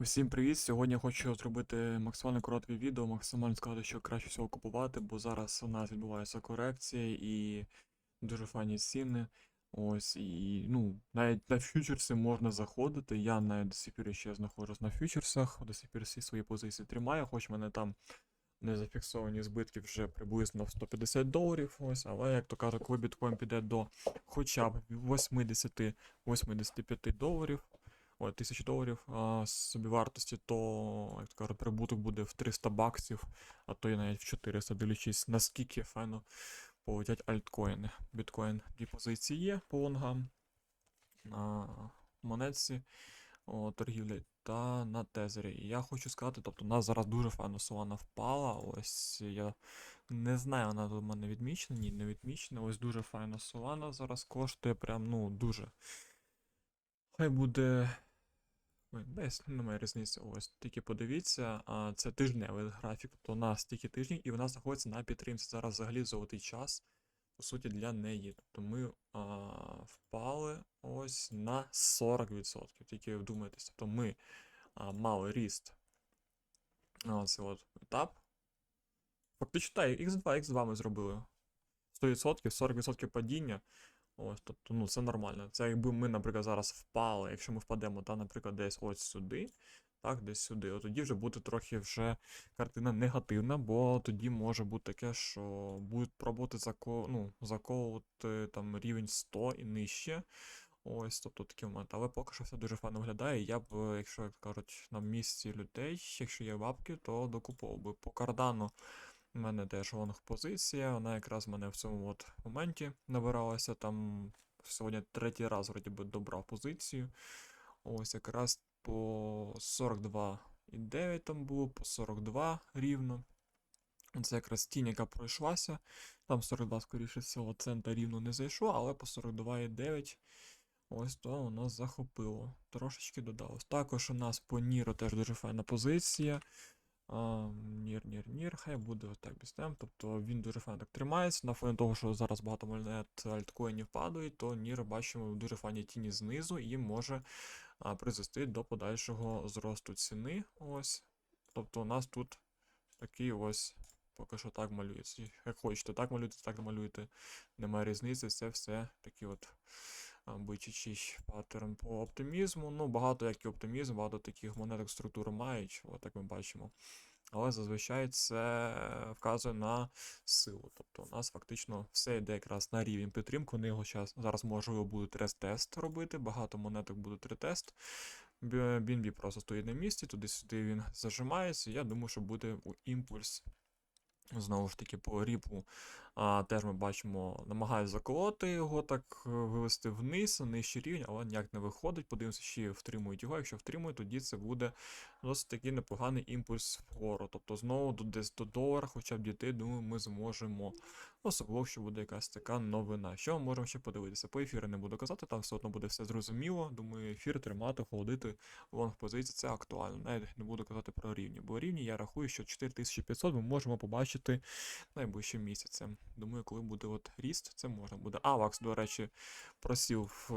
Усім привіт! Сьогодні хочу зробити максимально коротке відео, максимально сказати, що краще всього купувати, бо зараз у нас відбувається корекція і дуже файні ціни. Ось, і ну, навіть на фьючерси можна заходити. Я навіть до сих пір ще знаходжусь на фьючерсах, до сих пір всі свої позиції тримаю, хоч в мене там не зафіксовані збитки вже приблизно в 150 доларів. Ось, але як то кажуть, коли біткоін піде до хоча б 80-85 доларів. Ой, тисяч доларів а, собівартості, то, як то кажуть, прибуток буде в 300 баксів, а то і навіть в 400, дивлячись, наскільки файно полетять альткоїни. Біткоін дві позиції є по лонгам на монетці торгівлі та на тезері. І я хочу сказати, тобто у нас зараз дуже файно Solana впала. Ось я не знаю, вона тут мене відмічена, ні, не відмічена. Ось дуже файно Solana зараз коштує, прям, ну, дуже. Хай буде. Ой, десь немає різниці. Ось тільки подивіться, а це тижневий графік, тобто у нас тільки тиждень, і вона знаходиться на підтримці. Зараз взагалі золотий час, по суті, для неї. Тобто ми а, впали ось на 40%. Тільки вдумайтесь, тобто ми а, мали ріст. А, це от етап. Фактично, так, X2, X2 ми зробили. 100%, 40% падіння. Ось, тобто, ну, це нормально. Це якби ми, наприклад, зараз впали, якщо ми впадемо, та, наприклад, десь ось сюди, так, десь сюди, от тоді вже буде трохи вже картина негативна, бо тоді може бути таке, що будуть пробувати зако, ну, заковувати там рівень 100 і нижче. Ось, тобто такий момент. Але поки що все дуже файно виглядає. Я б, якщо як кажуть, на місці людей, якщо є бабки, то докуповував би по кардану. У мене теж лонг позиція, вона якраз в мене в цьому от моменті набиралася. Там сьогодні третій раз вроді би добрав позицію. Ось якраз по 42,9 там було, по 42 рівно. Це якраз тінь, яка пройшлася. Там 42, скоріше всього, цента рівно не зайшло, але по 42,9 ось то воно захопило. Трошечки додалось. Також у нас по Ніро теж дуже файна позиція. Нір, нір, нір, хай буде отак без тем. Тобто він дуже файно так тримається. На фоні того, що зараз багато монет альткоїнів падають, то Нір бачимо дуже файні тіні знизу і може призвести до подальшого зросту ціни. Ось. Тобто у нас тут такий ось. Поки що так малюється. Як хочете, так малюйте, так малюйте. Немає різниці, це все такі от бичачий паттерн по оптимізму. Ну, багато як і оптимізм, багато таких монеток структуру мають, от як ми бачимо. Але зазвичай це вказує на силу. Тобто у нас фактично все йде якраз на рівень підтримки. Вони його щас, зараз можливо будуть рес-тест робити, багато монеток будуть ретест. BNB просто стоїть на місці, туди-сюди він зажимається. Я думаю, що буде імпульс. Знову ж таки, по ріпу а, теж ми бачимо, намагаються заколоти його так е, вивести вниз, нижчий рівень, але ніяк не виходить. Подивимося, чи втримують його. Якщо втримують, тоді це буде досить такий непоганий імпульс вгору. Тобто знову десь до долара, хоча б дійти, думаю, ми зможемо. Особливо, якщо буде якась така новина. Що ми можемо ще подивитися? По ефіру не буду казати, там все одно буде все зрозуміло. Думаю, ефір тримати, холодити лонг позиції це актуально. Навіть не буду казати про рівні. Бо рівні я рахую, що 4500 ми можемо побачити найближчим місяцем. Думаю, коли буде от ріст, це можна буде. Авакс, до речі, просів, е,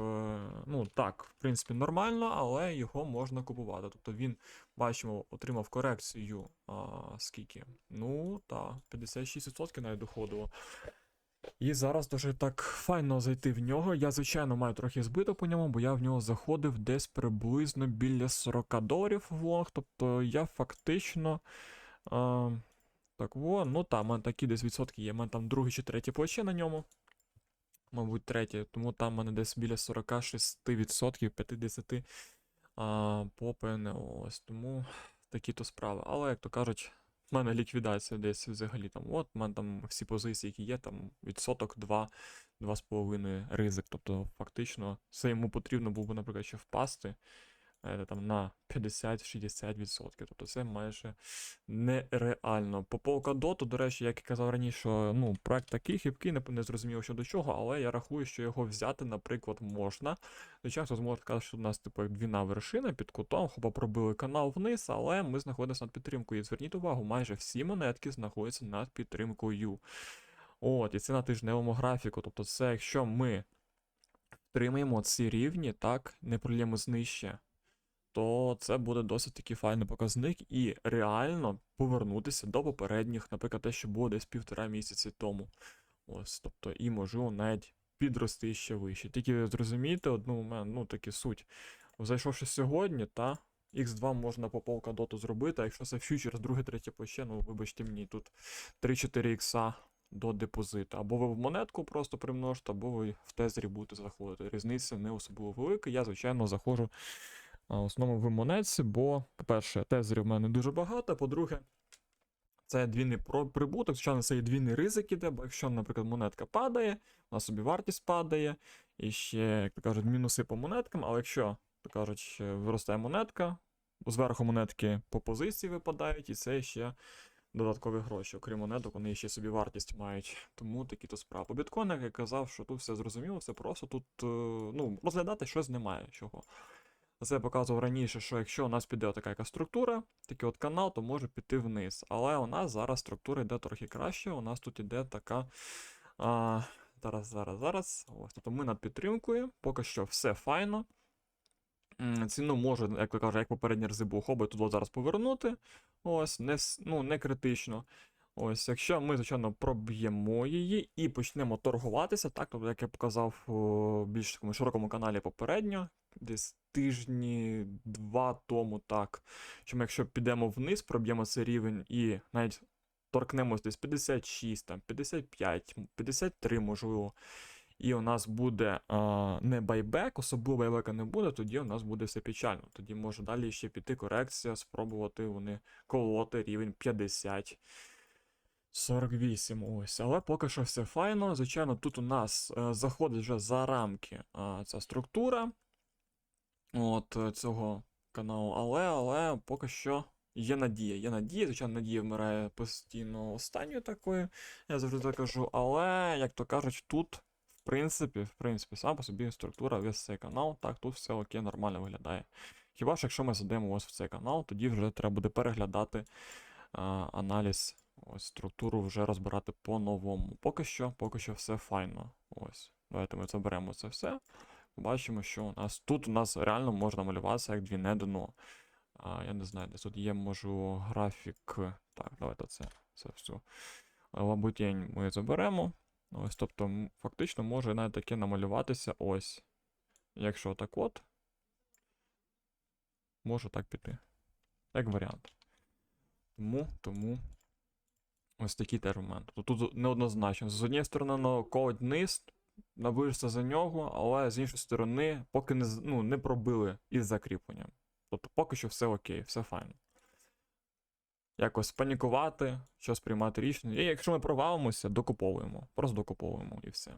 ну так, в принципі, нормально, але його можна купувати. Тобто він, бачимо, отримав корекцію. А, скільки? Ну, так, 56% навіть доходило. І зараз дуже так файно зайти в нього. Я, звичайно, маю трохи збиток по ньому, бо я в нього заходив десь приблизно біля 40 доларів в лонг. Тобто я фактично. А, так, во, ну там, мене такі десь відсотки є. У мене там другий чи третій плече на ньому. Мабуть, третє, тому там у мене десь біля 46%, 50% а, по ПНО. Ось тому такі-то справи. Але, як то кажуть, в мене ліквідація десь взагалі там. От, в мене там всі позиції, які є, там відсоток 2, 2,5 ризик. Тобто, фактично, все йому потрібно було б, наприклад, ще впасти там, на 50-60%. Тобто це майже нереально. По Polkadot, до речі, як і казав раніше, ну, проект такий хибкий, не, зрозуміло що до чого, але я рахую, що його взяти, наприклад, можна. Звичайно, хтось може сказати, що у нас типу як двіна вершина під кутом, хіба пробили канал вниз, але ми знаходимося над підтримкою. І зверніть увагу, майже всі монетки знаходяться над підтримкою. От, і це на тижневому графіку. Тобто, це якщо ми втримаємо ці рівні, так, не пролємо знижче, то це буде досить такий файний показник і реально повернутися до попередніх, наприклад, те, що було десь півтора місяці тому. Ось, тобто, і можливо навіть підрости ще вище. Тільки зрозумійте одну момент, ну таки суть. Зайшовши сьогодні, та X2 можна по полкадоту зробити, а якщо це фьючерс, друге, третє плече, ну вибачте мені, тут 3-4 ікса до депозиту. Або ви в монетку просто примножите, або ви в тезері будете заходити. Різниця не особливо велика. Я, звичайно, заходжу в основному в монетці, бо, по-перше, тезерів в мене дуже багато, по-друге, це двійний прибуток, звичайно, це і двійний ризик іде, бо якщо, наприклад, монетка падає, на собі вартість падає, і ще, як то кажуть, мінуси по монеткам, але якщо, то кажуть, виростає монетка, зверху монетки по позиції випадають, і це ще додаткові гроші. Окрім монеток, вони ще собі вартість мають. Тому такі то справи. По біткоїнах я казав, що тут все зрозуміло, все просто тут е, ну, розглядати щось немає чого. Це я показував раніше, що якщо у нас піде така яка структура, такий от канал, то може піти вниз. Але у нас зараз структура йде трохи краще. У нас тут іде така. А, зараз, зараз, зараз. Ось, тобто ми над підтримкою, поки що все файно. Ціну може, як ви кажете, як попередні рази був хобі, тут зараз повернути. Ось, не, ну, не критично. Ось, якщо ми, звичайно, проб'ємо її і почнемо торгуватися, так, тобто, як я показав у більш такому широкому каналі попередньо, десь тижні два тому, так. Що ми, якщо підемо вниз, проб'ємо цей рівень і навіть торкнемось десь 56, там, 55, 53, можливо. І у нас буде а, не байбек, особливо байбека не буде, тоді у нас буде все печально. Тоді може далі ще піти корекція, спробувати вони колоти рівень 50. 48 ось. Але поки що все файно. Звичайно, тут у нас е, заходить вже за рамки е, ця структура от е, цього каналу. Але, але поки що є надія. Є надія, звичайно, надія вмирає постійно останньою такою, я завжди так кажу. Але, як то кажуть, тут, в принципі, в принципі, сам по собі структура, весь цей канал, так, тут все окей, нормально виглядає. Хіба ж якщо ми зайдемо ось в цей канал, тоді вже треба буде переглядати а, аналіз, ось структуру вже розбирати по-новому. Поки що, поки що все файно. Ось. Давайте ми заберемо це все. Побачимо, що у нас тут у нас реально можна малюватися як двійне дно. А, я не знаю, десь тут є, можу, графік. Так, давайте це, це все. Лабутень ми заберемо. Ось, тобто, фактично може навіть таке намалюватися ось. Якщо так от, може так піти. Як варіант. Тому, тому. Ось такий теж. Тут, неоднозначно. З однієї сторони, ну, ковать вниз, набився за нього, але з іншої сторони, поки не, ну, не пробили із закріпленням. Тобто поки що все окей, все файно. Якось панікувати, щось приймати рішення. І якщо ми провалимося, докуповуємо. Просто докуповуємо і все.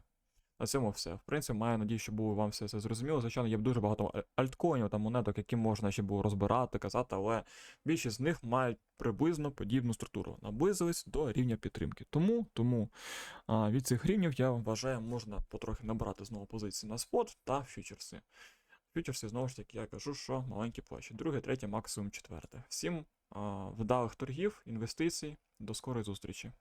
На цьому все. В принципі, маю надію, що було вам все це зрозуміло. Звичайно, є дуже багато альткоїнів та монеток, які можна ще було розбирати, казати, але більшість з них мають приблизно подібну структуру. Наблизились до рівня підтримки. Тому, тому а, від цих рівнів я вважаю, можна потрохи набрати знову позиції на спот та фьючерси. Фьючерси, знову ж таки, я кажу, що маленькі площі. Друге, третє, максимум четверте. Всім а, вдалих торгів, інвестицій. До скорої зустрічі.